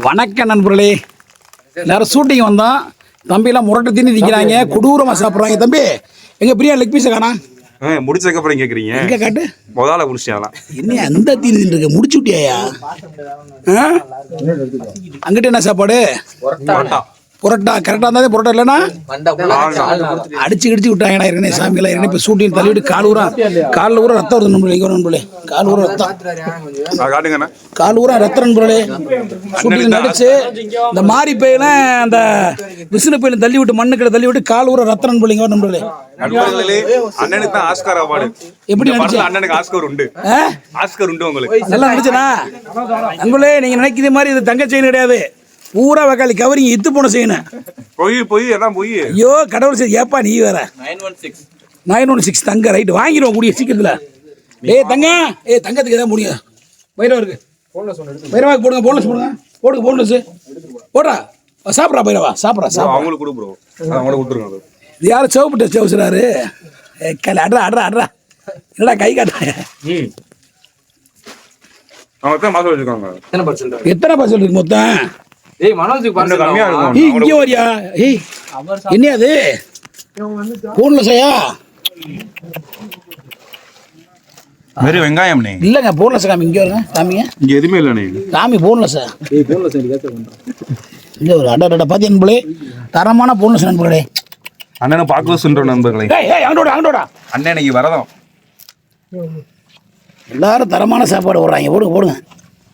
வணக்கம் நண்பர்களே. எல்லாரும் ஷூட்டிங் வந்தோம் தம்பிலாம் முரட்டை தின்னு நிற்கிறாங்க கொடூரமாக சாப்பிட்றாங்க. தம்பி எங்கள் பிரியா லெக் பீஸை காணா? ஆ, முடிச்சதுக்கு அப்புறம் கேக்குறீங்க. எங்கே காட்டு? முதல்ல முடிச்சிட்டாலாம் என்ன அந்த தீனி இருக்க முடிச்சு விட்டியாயா? அங்கிட்ட என்ன சாப்பாடு? புரோட்டா கரெக்டாக இருந்தாலே புரோட்டா இல்லைன்னா? அடிச்சு கிடிச்சு விட்டாங்கடா இருக்கனே சாமிகளா இருக்கனே இப்போ ஷூட்டிங் தள்ளிவிட்டு கால் ஊரா காலில் ஊரா ரத்தம் வருது நண்பர்களே இங்கே நண்பர்களே. கால் ஊரா ரத்தம். கால் ஊரா ரத்த நண்பர்களே. ஷூட்டிங் நடிச்சு இந்த மாரி பையில அந்த விஷ்ணு பையில தள்ளி விட்டு மண்ணுக்கிட்ட தள்ளி விட்டு கால் ஊரா ரத்த நண்பர்களே இங்கே நண்பர்களே. அண்ணனுக்கு தான் ஆஸ்கார் அவார்டு. எப்படி நடிச்ச? அண்ணனுக்கு ஆஸ்கார் உண்டு? ஆஸ்கார் உண்டு உங்களுக்கு. நல்லா நடிச்சனா நண்பர்களே நீங்க நினைக்கிற மாதிரி இது தங்க செயின் கிடையாது. பூரா வக்காளி கவரிங் இத்து போன செயின். பொய் பொய் எல்லாம் பொய். ஐயோ கடவுள் சரி ஏப்பா நீ வேற. நைன் ஒன் சிக்ஸ் தங்க ரைட் வாங்கிடுவோம் கூடிய சீக்கிரத்துல. ஏய் தங்க ஏய் தங்கத்துக்கு எதாவது முடியும். பைரவா இருக்கு. பைரவா போடுங்க போன்லெஸ் போடுங்க. போடுங்க போன்லெஸ் போடுறா. சாப்பிட்றா பைரவா. சாப்பிட்றா சாப்பிட்றா. அவங்களுக்கு கொடு ப்ரோ அவங்கள கொடுத்துருங்க. இது யாரும் சிவப்பு டெஸ்ட் ஹவுஸ்றாரு கல் அட்ரா அட்ரா அட்ரா என்னடா கை காட்டுறாங்க எத்தனை பர்சன்ட் இருக்கு மொத்தம்? ஏய் மனோஜுக்கு பார்சல் கம்மியா இருக்கும். ஏய் இங்கே வரியா? ஏய் என்ன அது? போன்லெஸ்ஸையா வெறும் வெங்காயம் நீ. இல்லைங்க போன்லெஸ் காமி இங்கே வருங்க காமிங்க இங்க எதுவுமே இல்லை நீ காமி போன்லெஸ்ஸா ஏய் போன்ல சரி கேட்க பண்றேன் இங்கே ஒரு அட அட பாத்தி நண்பர்களே? தரமான போன்லெஸ் நண்பர்களே. அண்ணனை பார்க்கல சொல்ற நண்பர்களே. ஏய் ஏய் அங்கோடா அங்கோடா அண்ணன் இன்னைக்கு வரதான் எல்லாரும் தரமான சாப்பாடு போடுறாங்க. போடுங்க போடுங்க.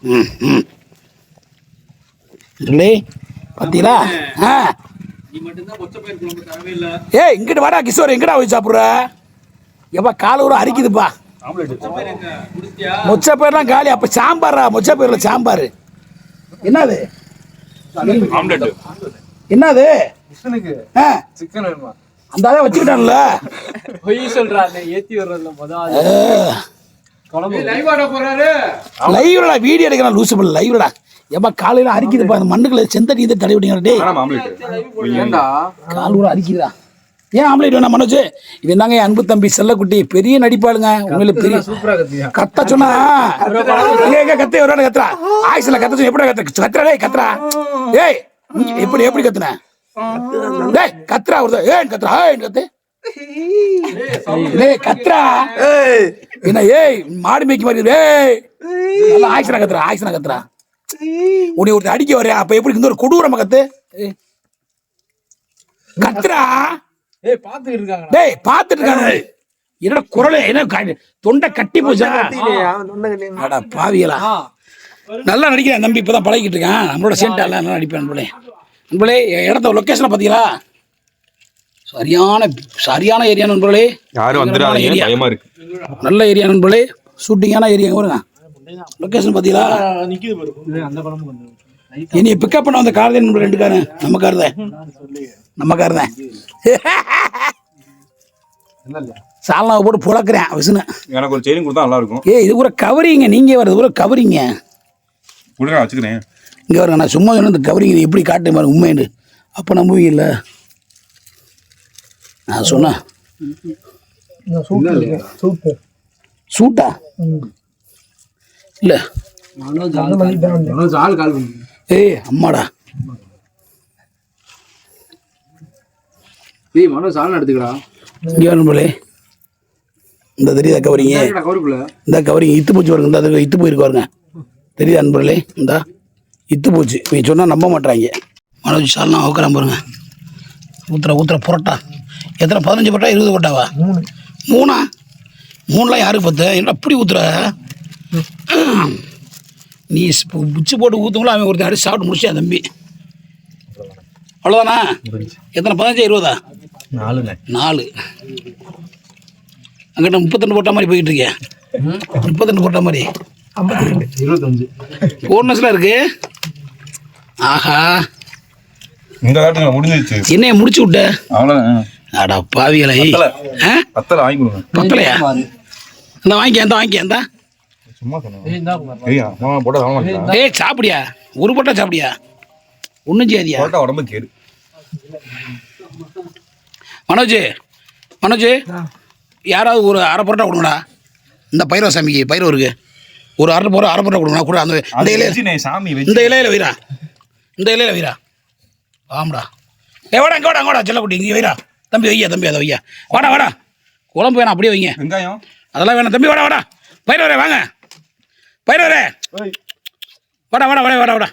ம் ம். இல்லை பார்த்தீங்களா ஆ. நீ மட்டும் தான் மொச்ச பயிர் குழம்பு தரவே இல்ல. ஏய் இங்கிட்டு வாடா கிஷோர் எங்கடா போய் சாப்பிட்ற? எப்பா கால் ஊரம் அரிக்குதுப்பா. குடிச்சியா மொச்ச பயிரெலாம் காலி அப்போ சாம்பாரா மொச்ச பயிரில் சாம்பார். என்னது? ஆம்லெட் என்னது? சிக்கன் வேணுமா? அந்த வச்சுக்கிட்டான்ல. பொய் சொல்றா ஏத்தி வர்றதுல முதல் குழம்பு. லைவ் ஆட போறாரு. லைவ்லடா வீடியோ எடுக்கிறான் லூசு பண்ணல லைவ்லடா ஏப்பா காலையில் அரிக்குதுப்பா அந்த மண்ணுக்குள்ள செந்தடி இதை தடவி விட்டீங்க டேய். ஆமா ஆம்லெட். ஏண்டா? கால் ஊரம் அரிக்குதா ஏன் ஆம்லேட் வேணாம் மனோஜ்? இவன் தாங்க என் அன்பு தம்பி செல்லக்குட்டி பெரிய நடிப்பாளுங்க. உண்மையில பெரிய கத்த சொன்னா எங்க எங்க கத்த ஒரு கத்துறா. ஆயுசுல கத்த சொன்னா எப்படி கத்த கத்துறா டேய் கத்துறா. ஏய் எப்படி எப்படி கத்துன? டேய் கத்துறா ஒரு ஏய் கத்துறா? ஏய் கத்து? டேய் கத்துறா. என்ன ஏய் மாடு மேய்க்க மாதிரி. ஏய். நல்லா ஆயுசனா கத்துறா ஆயுசனா கத்துறா. உன்னை ஒருத்தர் அடிக்க வரையா அப்ப எப்படி இந்த ஒரு கொடூரமா கத்து. கத்துறா. ஏய் பாத்துக்கிட்டு இருக்காங்க டேய் பாத்துட்டு இருக்கானு என்னடா குரல் என்ன க- தொண்டை கட்டி போச்சா? அட பாவிகளா. நல்லா நடிக்கிறேன் தம்பி. இப்பதான் பழகிட்டு இருக்கான். நம்மளோட சேர்ந்து நல்லா நடிப்பேன் நண்பளே நண்பளே என் இடத்த லொக்கேஷனை பார்த்தீங்களா சரியான சரியான ஏரியா நண்பர்களே யாரும் வந்துடாதீங்க. ஏரியா. பயமா இருக்கு. நல்ல ஏரியா நண்பர்களே ஷூட்டிங்கான ஏரியா வருங்க லொக்கேஷன் பார்த்தீங்களா அந்த குழம்பு கொஞ்சம் என்னைய பிக்கப் பண்ண வந்த கார் தான் ரெண்டு காரு. நம்ம கார் தான். நம்ம கார் தான். சால்னாவை போட்டு புழக்கிறேன் விசுனு. எனக்கு ஒரு செயின் கொடுத்தா நல்லா இருக்கும் ஏய் இது கூட கவரிங்க நீங்கள் வரது கூட கவரிங்க கொடுங்க நான் வச்சுக்கிறேன். இங்கே வருங்க நான் சும்மா சொன்ன இந்த கவரிங் இது எப்படி காட்டு பாருங்க உண்மைன்னு அப்போ நம்புவீங்கல்ல நான் சொன்னேன். சூட்டா இல்லை. மனோஜ் ஆள் கால் பண்ணி. ஏய் அம்மாடா. ஏய் மனோஜ் ஆள் எடுத்துக்கடா. இங்கே வரணும்போலே இந்த தெரியுதா கவரிங்க? இந்த கவரிங்க இத்து பூச்சி வருங்க இந்த அது இத்து போயிருக்கு பாருங்க. தெரியுதா அன்பர்களே இந்தா இத்து பூச்சி. நீ சொன்னால் நம்ப மாட்டாங்க மனோஜ் சால்னா உட்காரம் பாருங்க. ஊத்துற ஊத்துற புரோட்டா. எத்தனை? பதினஞ்சு போட்டா இருபது போட்டாவா மூணு. மூணா? மூணுலாம் யாருக்கு பத்து? என்ன அப்படி ஊத்துற? நீ இப்போ உச்சி போட்டு ஊற்றுங்களோ அவன் ஒருத்தன் அடிச்சு சாப்பிட்டு முடிச்சா தம்பி. அவ்வளோதானா எத்தனை? பதினஞ்சா இருபதா? நாலுண்ணே. நாலு. அங்கிட்ட முப்பத்தெண்டு போட்ட மாதிரி போயிட்டு இருக்கேன் முப்பத்தெண்டு போட்ட மாதிரி. இருபத்தஞ்சு. போர்னஸ்லாம் இருக்கு. ஆஹா. இந்த காட்டுங்க முடிஞ்சிருச்சு. என்னைய முடிச்சு விட்ட? அவ்வளோதான் அடா பாவிகளை பத்தல. வாங்கி கொடுங்க. பத்தலையா? இந்த வாங்கிக்க இந்த வாங்கிக்க இந்த. ஏய் சாப்பிடியா? ஒரு போட்டா சாப்பிடியா? ஒன்றும் செய்யாதியா? போட்டா உடம்பு கேடு. மனோஜ் மனோஜ் யாராவது ஒரு அரை பரோட்டா கொடுங்கடா. இந்த பைரவ சாமிக்கு பைரவருக்கு ஒரு அரை போகிற அரை போகிற கொடுங்க கூட அந்த இந்த இலையில சாமி இந்த இலையில வைரா இந்த இலையில வைரா ஆமாடா ஏ வாடா இங்கே வாடா வாடா. செல்லக்குட்டி இங்கே வைரா தம்பி வையா தம்பி அதை வையா. வாடா வாடா. குழம்பு வேணாம் அப்படியே வைங்க. வெங்காயம்? அதெல்லாம் வேணாம். தம்பி வாடா வாடா. பயிர் வரே வாங்க. பயிர் வரே. வாடா வாடா வாடா வாடா வாடா.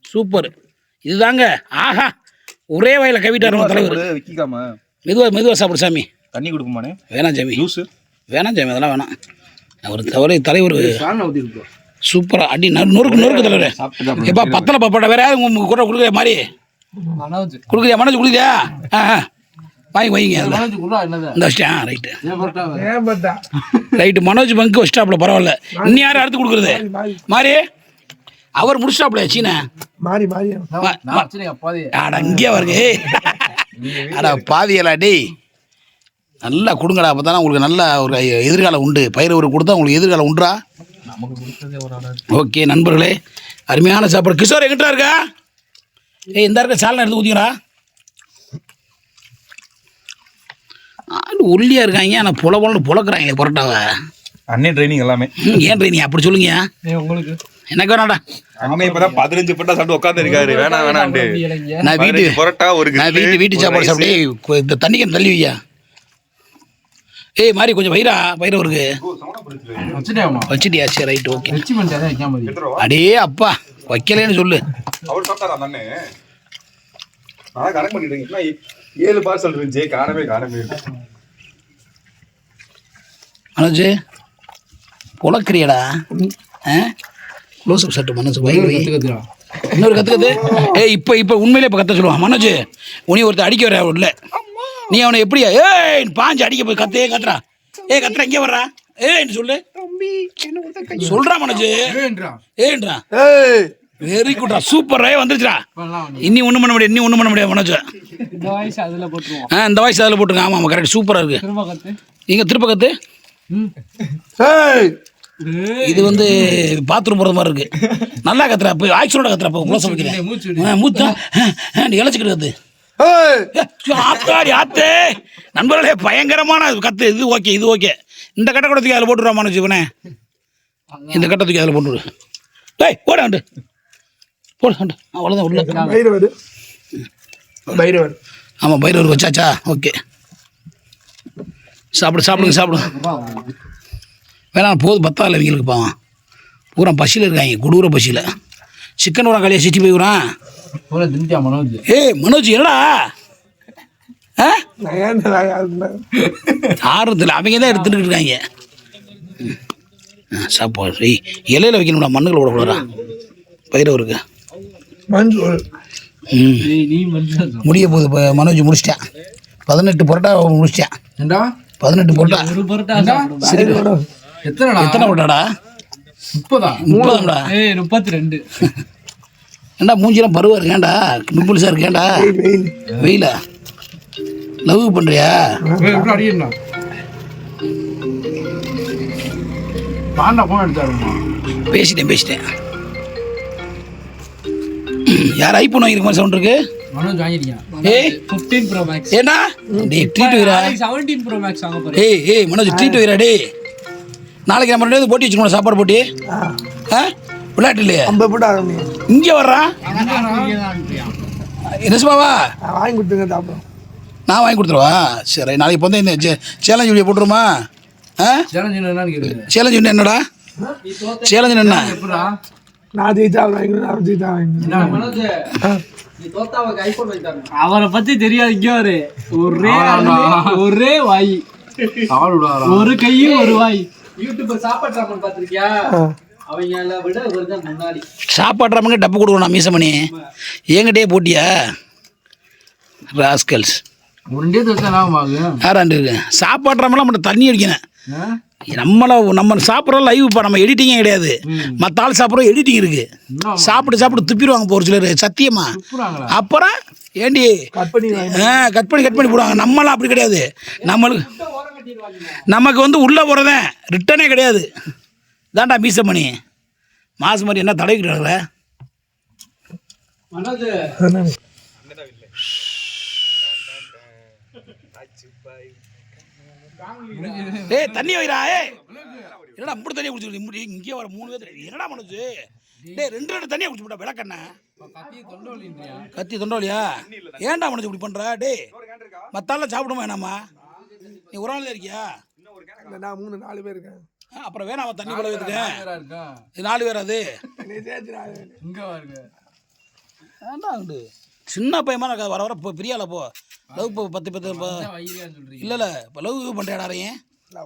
சூப்பர். இதுதாங்க. ஆஹா. ஒரே வயல கவிட்டார் தலைவர். மெதுவா மெதுவா சாப்பிடு சாமி. தண்ணி கொடுக்குமானே வேணாம் சாமி. ஜூஸ் வேணாம் சாமி. அதெல்லாம் வேணாம். அவர் தவிர தலைவர். சாணம் ஊத்தி இருக்கு சூப்பரா. அடி நறு- நொறுக்கு நொறுக்கு தலைவர். எப்பா பத்தலை பாப்பாடா வேற யாரும் உங்க கூட கொடுக்குற மாதிரி? கொடுக்குறியா மனோஜ் கொடுக்குறியா ஆ. வாங்கி வைங்க இந்த வச்சிட்டேன். ரைட்டு ரைட்டு மனோஜ் பங்கு வச்சிட்டாப்ல பரவாயில்ல. இன்னும் யாரும் அடுத்து கொடுக்குறது? மாறி அவர் முடிச்சிட்டாப்ல சீனா. மாறி மாறி. அட இங்கே வருங்க. ஏய். அட பாவியலா டேய். நல்லா கொடுங்கடா அப்போ தானே உங்களுக்கு நல்ல ஒரு எதிர்காலம் உண்டு. பயிர் ஒரு கொடுத்தா உங்களுக்கு எதிர்காலம் உண்டுடா ஓகே நண்பர்களே அருமையான சாப்பாடு. கிஷோர் எங்கிட்ட இருக்கா? ஏய் இந்த இருக்க சாலனை எடுத்து ஊற்றிக்கிறா ஆள் ஒல்லியாக இருக்காங்க ஆனால் புல புலன்னு புழக்கிறாங்க புரட்டாவை. அண்ணே ட்ரைனிங் எல்லாமே. ஏன் நீ அப்படி சொல்லுங்க. உங்களுக்கு? எனக்கு வேணாடா அண்ணே இப்பதான் பதினஞ்சு பட்டா சாப்பிட்டு உட்காந்து இருக்காரு. வேணாண்டு இளைஞ நான் வீட்டு பரோட்டா ஒரு நான் வீட்டு வீட்டு சாப்பாடு. சாப்பிட்டே இந்த தண்ணிக்கு தள்ளி வையா ஏய் மாதிரி கொஞ்சம் வைரா வைர இருக்கு. வச்சிட்டியா? சரி ரைட் ஓகே. அடே அப்பா வைக்கலேன்னு சொல்லு. அவர் சாப்பிட்டாரா அந்த அண்ணே? நான் கணக்கு பண்ணிட்டு இருக்கேன். என்ன ஏழு பார்சல் இருந்துச்சு காரமே காரமே இல்லை. மனோஜ் புலக்கிறியடா ஆ? க்ளோஸ் அப் சட்டு மனோஜ் கத்துக்கா இன்னொரு கற்றுக்குது ஏய் இப்போ இப்போ உண்மையிலே இப்போ கத்த சொல்லுவான். மனோஜ் உனி ஒருத்தர் அடிக்க வர உள்ள. நீ அவனை எப்படியா? ஏய் பாஞ்சு அடிக்க போய் கத்தே கத்துறா. ஏய் கத்துறா இங்கே வர்றா. ஏன்னு சொல்லு. சொல்றா மனோஜ். ஏன்றா வெரி குட்ரா சூப்பர் வந்துருச்சுடா. இன்னி ஒன்றும் பண்ண முடியாது இன்னி ஒன்றும் பண்ண முடியாது மனோஜ். இந்த வயசு அதுல போட்டுருவோம். ஆ இந்த வாய்ஸ் அதில் போட்டுருங்க. ஆமாம் ஆமாம் கரெக்ட் சூப்பராக இருக்கு. திரும்ப கத்து. நீங்கள் திருப்ப கத்து. ம். ஏய் இது வந்து பாத்ரூம் போகிறது மாதிரி இருக்கு. நல்லா கத்துறா போய் ஆக்சுவலோட கத்துறா போ க்ளோஸ் வைக்கிறேன் டேய், மூச்சு விடு. ஆ, மூத்தா நீ இழைச்சிக்கிட்டு கத்து. ஆத்தாடி ஆத்தே. நண்பர்களே பயங்கரமான கத்து. இது ஓகே இது ஓகே. இந்த கட்டை கூட தூக்கி அதில் போட்டுருவா மனோஜ் இவனே. இந்த கட்டை தூக்கி அதில் போட்டுரு. டேய் போட ஆண்டு. போடு ஆண்டு. அவ்வளோதான் உள்ள. பைரவர். பைரவர். ஆமாம் பைரவர் வச்சாச்சா? ஓகே. சாப்பிடு சாப்பிடுங்க சாப்பிடுங்க வேணாம் போதும் பத்தாவில் இவங்களுக்கு பாவம். பூரா பசியில் இருக்காங்க கொடூர பசியில். சிக்கன் உரம் காலியாக சிட்டி மனோஜ்? ஏய் மனோஜ் என்னடா? ஆ? நான் ஏன் நான் யாருன்னா- ஆறுதில்ல அவங்க தான் எடுத்துகிட்டு இருக்காங்க. ஆ, சாப்பாடு இலையில வைக்கணும்டா மண்ணுக்குள்ள விடக்கூடாதா பயிரவருக்கு முடிய போகுது இப்போ மனோஜ் முடிச்சிட்டேன் பதினெட்டு புரோட்டா முடிச்சிட்டேன் பதினெட்டு புரோட்டா? ஒரு பரோட்டா சாப்பிடுமா? எத்தனைடா? எத்தனை புரோட்டாடா? முப்பதா? முப்பதாம்டா ஏய் முப்பத்தி ரெண்டு ஏண்டா மூஞ்சிலாம் பருவா இருக்கேன்டா? பிம்பிள்ஸாக இருக்கேன்டா? வெயில். வெயிலா? லவ் பண்ணுறியா பேசிட்டேன் பேசிட்டேன். யார் ஐபோன் வாங்கிருக்க மாதிரி சவுண்ட் இருக்கு? மனோஜ் வாங்கிருக்கேன் ஏய். ஃபிஃப்டீன் ப்ரோ மேக்ஸ் ஏண்டா? டேய் ட்ரீட் வைரா செவன்டீன் ப்ரோ மேக்ஸ் வாங்க போறேன். ஏய் ஏய் மனோஜ் ட்ரீட் வைரா டேய். நாளைக்கு நம்ம ரெண்டு பேரும் போட்டி வச்சுக்கணும் சாப்பாடு போட்டி? ஆ. விளையாட்டு இல்லையா? ஐம்பது போட்டு ஆரம்பி இங்கே வர்றான் நான் வாங்கி கொடுத்துங்க சாப்பிடும் நான் வாங்கி கொடுத்துருவா? சரி நாளைக்கு வந்து இந்த சேலஞ்ச் வீடியோ போட்டுருமா? ஆ? சேலஞ்ச் என்னடா? சேலஞ்ச் என்ன? நான் ஜெயிச்சா அவர் வாங்கி நான் ஜெயிச்சா வாங்கி அவரை பத்தி தெரியாது இங்க ஒரு ஒரே ஒரே வாய். ஒரு கையும் ஒரு வாய். யூடியூப் சாப்பாடு சாப்பாடு பாத்திருக்கியா அவங்க விட முன்னாடி. சாப்பாடுறவங்க டப்பு கொடுக்கணும் மீசமணி. என்கிட்டயே போட்டியா? ராஸ்கல்ஸ். ஒன்றே தோசை இருக்கு சாப்பாடுறவங்களாம் மட்டும் தண்ணி அடிக்கணும். நம்மள நம்ம சாப்பிட்றோம் லைவ் இப்போ நம்ம எடிட்டிங்கே கிடையாது. மற்ற ஆள் சாப்பிட்றோம் எடிட்டிங் இருக்கு. சாப்பிட்டு சாப்பிட்டு துப்பிடுவாங்க ஒரு சிலர் சத்தியமா? அப்புறம் ஏண்டி? கட் பண்ணி கட் பண்ணி கட் பண்ணி போடுவாங்க. நம்மளாம் அப்படி கிடையாது. நம்மளுக்கு நமக்கு வந்து உள்ளே போகிறதேன் ரிட்டனே கிடையாது. தாண்டா மீசமணி மாசு மாதிரி என்ன தடவிக்கிறாங்களே ஏய் தண்ணி வைடா ஏய். என்னடா மூணு தண்ணியை குடிச்சு இங்கே வர மூணு பேர் என்னடா மனோஜ்? டேய் ரெண்டு ரெண்டு தண்ணியை குடிச்சு போட்டா விளக்கண்ண கத்தி தொண்டோலியா? ஏன்டா மனோஜ் இப்படி பண்ற? டேய் ஒரு கேன் இருக்கா மத்தால சாப்பிடுமா வேணாமா நீ ஒரு ஆள் இருக்கியா? நான் மூணு நாலு பேர் இருக்கேன். அப்புறம் வேணாமா தண்ணி நேரா இருக்கா? இது நாலு பேர் அது? இங்க பாருங்க வேண்டாம் உண்டு சின்ன பையமா நான் வர வர பிரியால போ. லவ் இப்போ பத்து பத்து இப்போ வைரியான்னு சொல்றீங்க. இல்லை இல்லை. இப்போ லவ் பண்ணுறேன்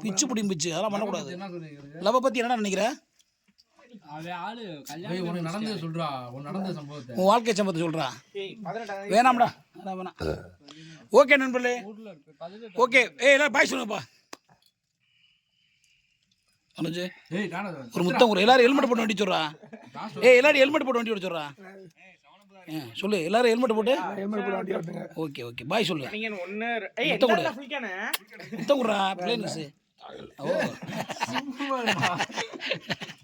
பிச்சு பிடியும் பிச்சு அதெல்லாம் பண்ணக்கூடாது. என்ன சொல்றீங்க? லவ்வை பற்றி என்ன நினைக்கிற? அவன் ஆளு கல்யாணம் உனக்கு நடந்தது சொல்றா. உன் நடந்த சம்பவத்தை. உன் வாழ்க்கை சம்பவத்தை சொல்கிறான் வேணாம்டா. வேணாம் வேணாம். ஓகே நண்பர்களே. ஓகே ஏய் எல்லாரும் பாய் சொல்லுங்கப்பா. அனுஜு. ஒரு முத்தம் ஒரு எல்லாரும் ஹெல்மெட் போட்டு வண்டி சொல்றா ஏய் எல்லாரும் ஹெல்மெட் போட்டு வண்டி சொல்றா சொல்லு. எல்லாரும் ஹெல்மெட் போட்டு? ஹெல்மெட் போட வண்டி ஓட்டுங்க. Okay okay. பாய் சொல்லு. நீங்க ஒண்ணு ஏய் முத்தம் கொடு. முத்தம் கொடுறா. பிளேனஸ் ஓ.